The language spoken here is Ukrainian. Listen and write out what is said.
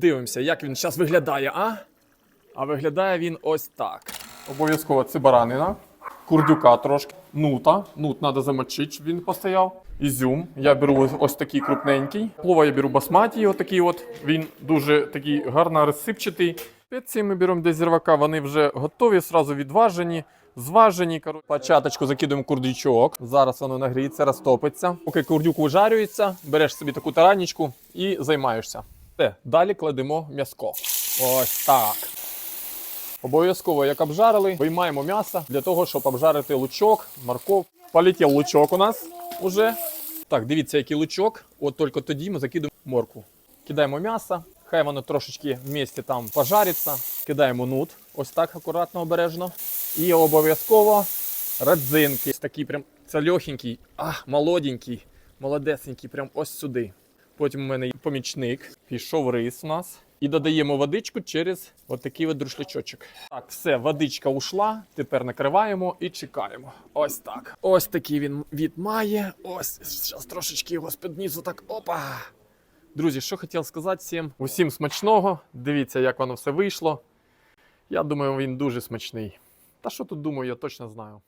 Дивимося, як він зараз виглядає, а? А виглядає він ось так. Обов'язково це баранина, курдюка трошки, нута. Нут треба замочити, щоб він постояв. Ізюм. Я беру ось- такий крупненький. Плова я беру басматі, отакий от. Він дуже такий гарно розсипчатий. Спеції ми беремо десь зірвака, вони вже готові, зразу відважені, зважені. Початочку закидуємо курдючок. Зараз воно нагріється, розтопиться. Поки курдюк вижарюється, береш собі таку таранічку і займаєшся. Все, далі кладемо м'яско. Ось так. Обов'язково, як обжарили, виймаємо м'ясо для того, щоб обжарити лучок, морков. Полетів лучок у нас уже. Так, дивіться, який лучок. От тільки тоді ми закидуємо морку. Кидаємо м'ясо, хай воно трошечки в місті там пожариться. Кидаємо нут, ось так акуратно, обережно. І обов'язково родзинки. Такий прям це легенький, а, молоденький, молодесенький, прям ось сюди. Потім у мене помічник, пішов рис у нас. І додаємо водичку через отакий от друшлячочок. Так, все, водичка ушла. Тепер накриваємо і чекаємо. Ось так. Ось такий він від має. Ось зараз трошечки його з-під низу так. Опа. Друзі, що хотів сказати всім. Усім смачного. Дивіться, як воно все вийшло. Я думаю, він дуже смачний. Та що тут думаю, я точно знаю.